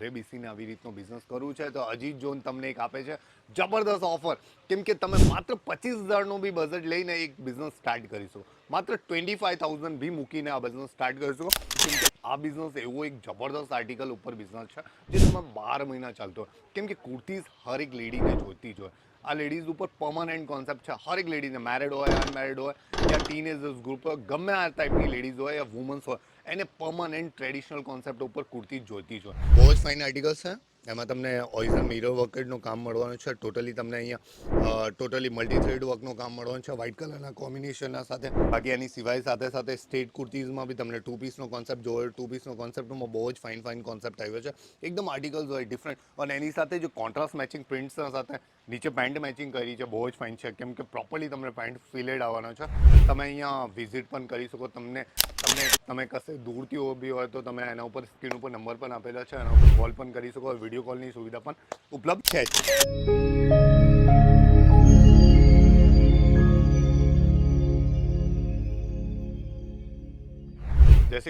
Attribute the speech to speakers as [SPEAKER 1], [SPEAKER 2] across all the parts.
[SPEAKER 1] ઘરે બેસીને આવી રીતનો બિઝનેસ કરવું છે, તો અજીત જોન તમને એક આપે છે. જબરદસ્ત ઓફર કેમ કે તમે માત્ર પચીસ હજારનું બી બજેટ લઈને એક બિઝનેસ સ્ટાર્ટ કરીશું. માત્ર ટ્વેન્ટી ફાઈવ થાઉઝન્ડ બી મૂકીને આ બિઝનેસ સ્ટાર્ટ કરી કેમ કે આ બિઝનેસ એવો એક જબરદસ્ત આર્ટિકલ ઉપર બિઝનેસ છે, જે તમે બાર મહિના ચાલતો કેમ કે કુર્તીઝ હર એક લેડીને જોઈતી જ હોય. આ લેડીઝ ઉપર પરમાનન્ટ કોન્સેપ્ટ છે. હર એક લેડીઝને મેરિડ હોય અનમેરિડ હોય, યા ટીનેજર્સ ગ્રુપ હોય, ગમે આ ટાઈપની લેડીઝ હોય, યા વુમન્સ હોય, એને પરમાનન્ટ ટ્રેડિશનલ કોન્સેપ્ટ ઉપર કુર્તી જોઈતી જ હોય. બહુ જ ફાઇન આર્ટિકલ્સ છે. એમાં તમને ઓઇઝન મિરર વર્કનું કામ મળવાનું છે, ટોટલી તમને અહીંયા ટોટલી મલ્ટી થ્રેડ વર્કનું કામ મળવાનું છે, વ્હાઇટ કલરના કોમ્બિનેશનના સાથે. બાકી એની સિવાય સાથે સાથે સ્ટેટ કુર્તીઝમાં બી તમને ટુ પીસનો કોન્સેપ્ટ જોયો ટુ પીસનો કોન્સેપ્ટમાં બહુ જ ફાઇન ફાઇન કોન્સેપ્ટ આવ્યો છે. એકદમ આર્ટિકલ્સ હોય, ડિફરન્ટ. અને એની સાથે જે કોન્ટ્રાસ્ટ મેચિંગ પ્રિન્ટ્સના સાથે નીચે પેન્ટ મેચિંગ કરી છે, બહુ જ ફાઇન છે. કેમ કે પ્રોપરલી તમને પેન્ટ ફિલેડ આવવાનો છે. તમે અહીંયા વિઝિટ પણ કરી શકો. તમને તમને, તમે કશે દૂરથી ઊભી હોય તો તમે એના ઉપર સ્ક્રીન ઉપર નંબર પણ આપેલા છે, એના ઉપર કોલ પણ કરી શકો. વીડિયો કોલની સુવિધા પણ ઉપલબ્ધ છે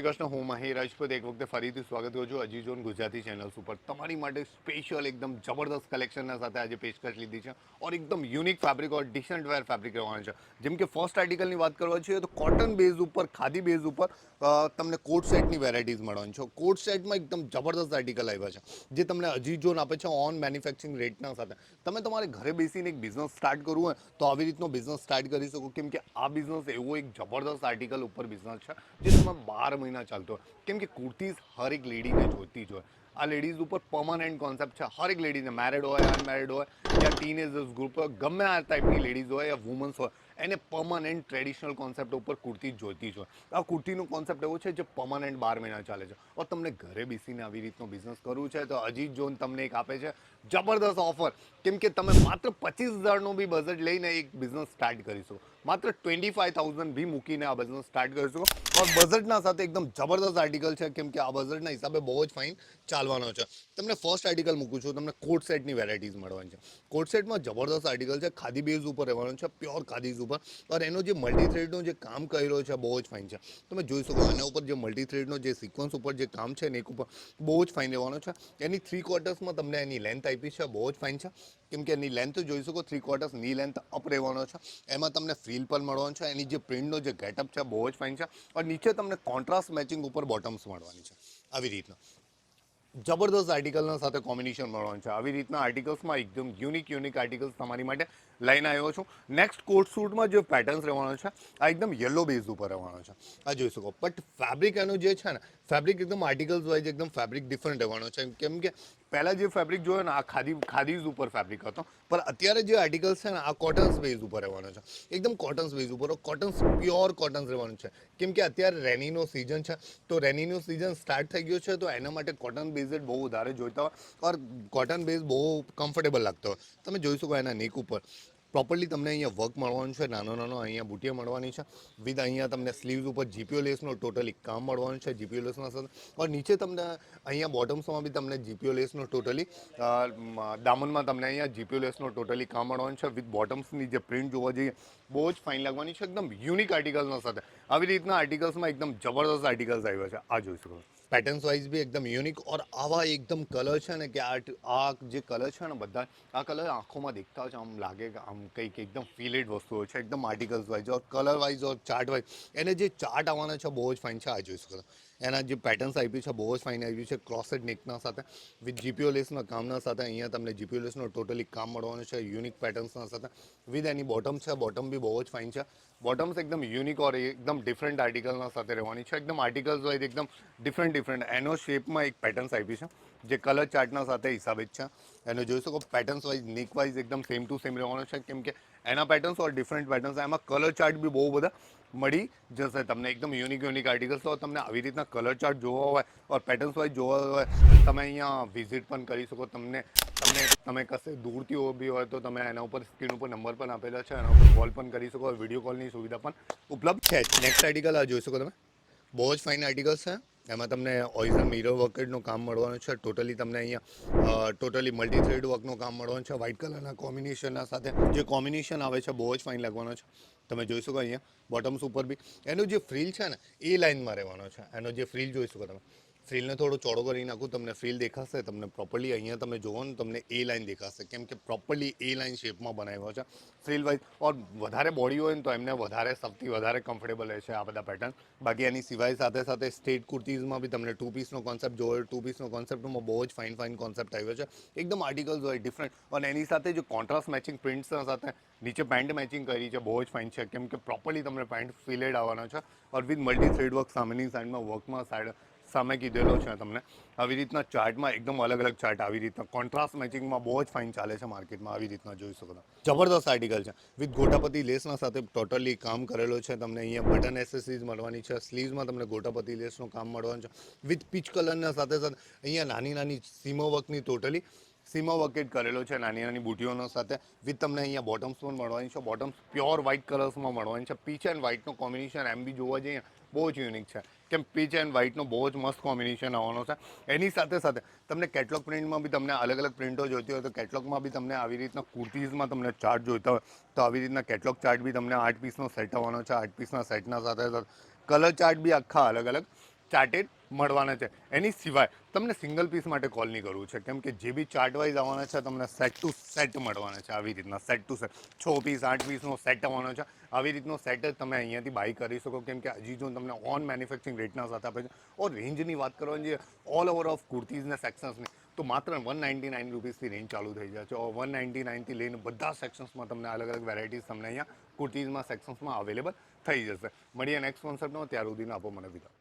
[SPEAKER 1] શ્રી કૃષ્ણ હું મહી રાજપૂત એક વખતે ફરીથી સ્વાગત કરું છું અજી ઝોન ગુજરાતી ચેનલ્સ ઉપર તમારી માટે સ્પેશિયલ એકદમ જબરદસ્ત કલેક્શનના સાથે આજે પેશકશ લીધી છે ઓર એકદમ યુનિક ફેબ્રિક ઓર ડિસન્ટ વેર ફેબ્રિક રહેવાનું છે જેમ કે ફર્સ્ટ આર્ટિકલની વાત કરવા છીએ તો કોટન બેઝ ઉપર ખાદી બેઝ ઉપર અ, તમને કોટ સેટની વેરાયટીઝ મળવાની છે કોટ સેટમાં એકદમ જબરદસ્ત આર્ટિકલ આવ્યા છે જે તમને અજી ઝોન આપે છે ઓન મેન્યુફેક્ચરિંગ રેટના સાથે તમે તમારે ઘરે બેસીને એક બિઝનેસ સ્ટાર્ટ કરવું હોય તો આવી રીતનો બિઝનેસ સ્ટાર્ટ કરી શકો કેમ કે આ બિઝનેસ એવો એક જબરદસ્ત આર્ટિકલ ઉપર બિઝનેસ છે જે તમે બાર મહિના ચાલતો હોય. કેમ કે કુર્તીઝ હર એક લેડીને જોતી જ હોય. આ લેડીઝ ઉપર પરમાનન્ટ કોન્સેપ્ટ છે. હર એક લેડીને મેરિડ હોય અનમેરિડ હોય, યા ટીનેજર્સ ગ્રુપ હોય, ગમે આ ટાઈપની લેડીઝ હોય, યા વુમન્સ હોય, એને પરમાનન્ટ ટ્રેડિશનલ કોન્સેપ્ટ ઉપર કુર્તી જોઈતી જ હોય. આ કુર્તીનો કોન્સેપ્ટ એવો છે જે પરમાનન્ટ બાર મહિના ચાલે છે. ઓર તમને ઘરે બેસીને આવી રીતનો બિઝનેસ કરવું છે તો અજીત જોન તમને એક આપે છે. જબરદસ્ત ઓફર કેમ કે તમે માત્ર પચીસ હજારનું બી બજેટ લઈને એક બિઝનેસ સ્ટાર્ટ કરી શકો માત્ર ટ્વેન્ટી ફાઈવ થાઉઝન્ડ બી મૂકીને આ બિઝનેસ સ્ટાર્ટ કરી શકો ઓર બજેટના સાથે એકદમ જબરદસ્ત આર્ટિકલ છે. કેમ કે આ બજેટના હિસાબે બહુ જ ફાઇન ચાલવાનો છે. તમને ફર્સ્ટ આર્ટિકલ મૂકું છું, તમને કોટ સેટની વેરાયટીઝ મળવાની છે. કોટ સેટમાં જબરદસ્ત આર્ટિકલ છે, ખાદી બેઝ ઉપર રહેવાનો છે પ્યોર ખાદીઝ ઉપર. અને એનો જે મલ્ટી થ્રેડનો જે કામ કર્યો છે, બહુ જ ફાઇન છે. તમે જોઈ શકો એના ઉપર જે મલ્ટી થ્રેડનો જે સિક્વન્સ ઉપર જે કામ છે ને, એક ઉપર બહુ જ ફાઇન રહેવાનો છે. એની થ્રી ક્વાર્ટર્સમાં તમને એની લેન્થ આપી છે, બહુ જ ફાઇન છે. કેમ કે એની લેન્થ જોઈ શકો થ્રી ક્વાર્ટર્સની લેન્થ અપ રહેવાનો છે. એમાં તમને ફ્રીલ પણ મળવાનું છે, એની જે પ્રિન્ટનો જે ગેટઅપ છે, બહુ જ ફાઇન છે. અને નીચે તમને કોન્ટ્રાસ્ટ મેચિંગ ઉપર બોટમ્સ મળવાની છે, આવી રીતના. જબરદસ્ત આર્ટિકલના સાથે કોમ્બિનેશન મળવાનું છે. આવી રીતના આર્ટિકલ્સમાં એકદમ યુનિક યુનિક આર્ટિકલ્સ તમારી માટે લઈને આવ્યો છું. નેક્સ્ટ કોટ સૂટમાં જે પેટર્ન્સ રહેવાનો છે, આ એકદમ યલો બેઝ ઉપર રહેવાનો છે. આ જોઈ શકો. બટ ફેબ્રિક એનું જે છે ને ફેબ્રિક એકદમ આર્ટિકલ્સ વાઇઝ એકદમ ફેબ્રિક ડિફરન્ટ રહેવાનો છે. કેમ કે પહેલાં જે ફેબ્રિક જોયો ને, આ ખાદી, ખાદીઝ ઉપર ફેબ્રિક હતો. પણ અત્યારે જે આર્ટિકલ્સ છે ને, આ કોટન્સ બેઝ ઉપર રહેવાનો છે. એકદમ કોટન્સ બેઝ ઉપર. કોટન્સ પ્યોર કોટન્સ રહેવાનું છે. કેમ કે અત્યારે રેનીનો સિઝન છે. તો રેનીનો સિઝન સ્ટાર્ટ થઈ ગયો છે, તો એના માટે કોટન બેઝ જ બહુ વધારે જોઈતા હોય. ઓર કોટન બેઝ બહુ કમ્ફર્ટેબલ લાગતો હોય. તમે જોઈ શકો એના નેક ઉપર. પ્રોપરલી તમને અહીંયા વર્ક મળવાનું છે, નાનો નાનો અહીંયા બુટીઓ મળવાની છે વિથ અહીંયા તમને સ્લીવ્સ ઉપર જીપીઓ લેસનો ટોટલી કામ મળવાનું છે જીપીઓ લેસના સાથે. નીચે તમને અહીંયા બોટમ્સમાં બી તમને જીપીઓ લેસનો ટોટલી દામનમાં તમને અહીંયા જીપીઓ લેસનો ટોટલી કામ મળવાનું છે વિથ બોટમ્સની જે પ્રિન્ટ જોવા જઈએ, બહુ જ ફાઇન લાગવાની છે, એકદમ યુનિક આર્ટિકલ્સના સાથે. આવી રીતના આર્ટિકલ્સમાં એકદમ જબરદસ્ત આર્ટિકલ્સ આવ્યા છે. આ જોઈ શકો પેટર્ન્સ વાઇઝ બી એકદમ યુનિક ઓર આવા એકદમ કલર છે ને કે આ આ જે કલર છે ને બધા આ કલર આંખોમાં દેખતા હોય છે આમ લાગે કે આમ કંઈક એકદમ ફિલેડ વસ્તુઓ છે એકદમ articles wise or colour wise or chart wise એને જે ચાર્ટ આવવાના છે બહુ જ ફાઇન છે આ જોઈ શકો. એના જે પેટર્ન્સ આપ્યું છે, બહુ જ ફાઇન આવ્યું છે. ક્રોસેડ નેકના સાથે. વિથ જીપીઓલેસના કામના સાથે અહીંયા તમને જીપીઓલેસનો ટોટલી કામ મળવાનું છે યુનિક પેટર્ન્સના સાથે. વિથ એની બોટમ છે બોટમ બી બહુ જ ફાઇન છે. બોટમ્સ એકદમ યુનિક ઓર એકદમ ડિફરન્ટ આર્ટિકલના સાથે રહેવાની છે. એકદમ આર્ટિકલ્સ વાઇઝ એકદમ ડિફરન્ટ ડિફરન્ટ એનો શેપમાં એક પેટર્ન્સ આપી છે. જે કલર ચાર્ટના સાથે હિસાબે જ છે. એને જોઈ શકો પેટર્ન્સ વાઇઝ નીક વાઇઝ એકદમ સેમ ટુ સેમ રહેવાનો છે. કેમ કે એના પેટર્ન્સ ઓર ડિફરન્ટ પેટર્ન્સ એમાં કલર ચાર્ટ બી બહુ બધા મળી જશે. તમને એકદમ યુનિક યુનિક આર્ટિકલ્સ તો તમને આવી રીતના કલર ચાર્ટ જોવા હોય ઓર પેટર્ન્સ વાઇઝ જોવા હોય, તમે અહીંયા વિઝિટ પણ કરી શકો. તમને તમને, તમે કશે દૂરથી બી હોય તો તમે એના ઉપર સ્ક્રીન ઉપર નંબર પણ આપેલા છે. એના ઉપર કોલ પણ કરી શકો. વીડિયો કોલની સુવિધા પણ ઉપલબ્ધ છે. નેક્સ્ટ આર્ટિકલ આ જોઈ શકો તમે. બહુ જ ફાઇન આર્ટિકલ્સ છે. એમાં તમને ઓઇઝન મિરર વર્કનું કામ મળવાનું છે. ટોટલી તમને અહીંયા ટોટલી મલ્ટી થ્રેડ વર્કનું કામ મળવાનું છે. વ્હાઇટ કલરના કોમ્બિનેશનના સાથે જે કોમ્બિનેશન આવે છે, બહુ જ ફાઇન લાગવાનો છે. તમે જોઈ શકો અહીંયા બોટમ્સ ઉપર બી. એનું જે ફ્રીલ છે ને, એ લાઇનમાં રહેવાનો છે. એનો જે ફ્રીલ જોઈ શકો તમે. ફ્રીલને થોડો ચોડો કરી નાખું, તમને ફ્રીલ દેખાશે, તમને પ્રોપરલી અહીંયા તમે જોવો ને, તમને એ લાઈન દેખાશે. કેમ કે પ્રોપરલી એ લાઈન શેપમાં બનાવ્યો છે. ફ્રીલ વાઇઝ ઓર વધારે બોડી હોય ને તો એમને વધારે, સૌથી વધારે કમ્ફર્ટેબલ રહેશે આ બધા પેટર્ન બાકી એની સિવાય સાથે સાથે સ્ટેટ કુર્તીઝમાં બી તમને ટુ પીસનો કોન્સેપ્ટ જોયો ટુ પીસનો કોન્સેપ્ટમાં બહુ જ ફાઇન ફાઇન કોન્સેપ્ટ આવ્યો છે. એકદમ આર્ટિકલ્સ હોય ડિફરન્ટ અને એની સાથે જે કોન્ટ્રાસ્ટ મેચિંગ પ્રિન્ટ્સના સાથે નીચે પેન્ટ મેચિંગ કરી છે, બહુ જ ફાઇન છે. કેમ કે પ્રોપરલી તમને પેન્ટ ફિલેડ આવવાનો છે. ઓર વિથ મલ્ટી થ્રેડ વર્ક સામેની સાઈડમાં વર્કમાં સાઈડ સામે કીધેલો છે તમને. આવી રીતના ચાર્ટમાં એકદમ અલગ અલગ ચાર્ટ આવી રીતના. કોન્ટ્રાસ્ટ મેચિંગમાં બહુ જ ફાઇન ચાલે છે માર્કેટમાં, આવી રીતના જોઈ શકો છો જબરદસ્ત આર્ટિકલ છે. વિથ ગોટાપતિ લેસના સાથે ટોટલી કામ કરેલો છે તમને. અહીંયા બટન એસેસરીઝ મળવાની છે. સ્લીવ્સમાં તમને ગોટાપતિ લેસનું કામ મળવાનું છે. વિથ પીચ કલરના સાથે સાથે અહીંયા નાની નાની સીમો વર્કની ટોટલી સીમા વકેટ કરેલો છે નાની નાની બુટીઓનો સાથે. વિથ તમને અહીંયા બોટમ્સ પણ મળવાની છે. બોટમ્સ પ્યોર વ્હાઇટ કલર્સમાં મળવાની છે. પીચ એન્ડ વ્હાઇટનો કોમ્બિનેશન એમ બી જોવા જઈએ બહુ જ યુનિક છે. કેમ પીચ એન્ડ વ્હાઇટનો બહુ જ મસ્ત કોમ્બિનેશન આવવાનો છે. એની સાથે સાથે તમને કેટલોગ પ્રિન્ટમાં બી તમને અલગ અલગ પ્રિન્ટો જોઈતી હોય તો કેટલોગમાં બી તમને આવી રીતના કુર્તીઝમાં તમને ચાર્ટ જોઈતા હોય તો આવી રીતના કેટલોગ ચાર્ટ બી તમને આઠ પીસનો સેટ આવવાનો છે. આઠ પીસના સેટના સાથે સાથે કલર ચાર્ટ બી આખા અલગ અલગ. ચાર્ટેડ મળવાના છે. એની સિવાય તમને સિંગલ પીસ માટે કોલ નહીં કરવું છે. કેમ કે જે બી ચાર્ટ વાઇઝ આવવાના છે, તમને સેટ ટુ સેટ મળવાના છે. આવી રીતના સેટ ટુ સેટ છ પીસ આઠ પીસનો સેટ આવવાનો છે. આવી રીતનો સેટ જ તમે અહીંયાથી બાય કરી શકો. કેમ કે હજી જો તમને ઓન મેન્યુફેક્ચરિંગ રેટના સાથે આપે છે. ઓર રેન્જની વાત કરવાની છે ઓલ ઓવર ઓફ કુર્તીઝને સેક્શન્સની તો માત્ર વન નાઇન્ટી નાઇન રૂપીસથી રેન્જ ચાલુ થઈ જાય છે. ઓર વન નાઇન્ટી નાઇનથી લઈને બધા સેક્શન્સમાં તમને અલગ અલગ વેરાયટીઝ તમને અહીંયા કુર્તીઝમાં સેક્શન્સમાં અવેલેબલ થઈ જશે. મળીએ નેક્સ્ટ કોન્સેપ્ટમાં ત્યાર સુધીનો આપો મને વિધાન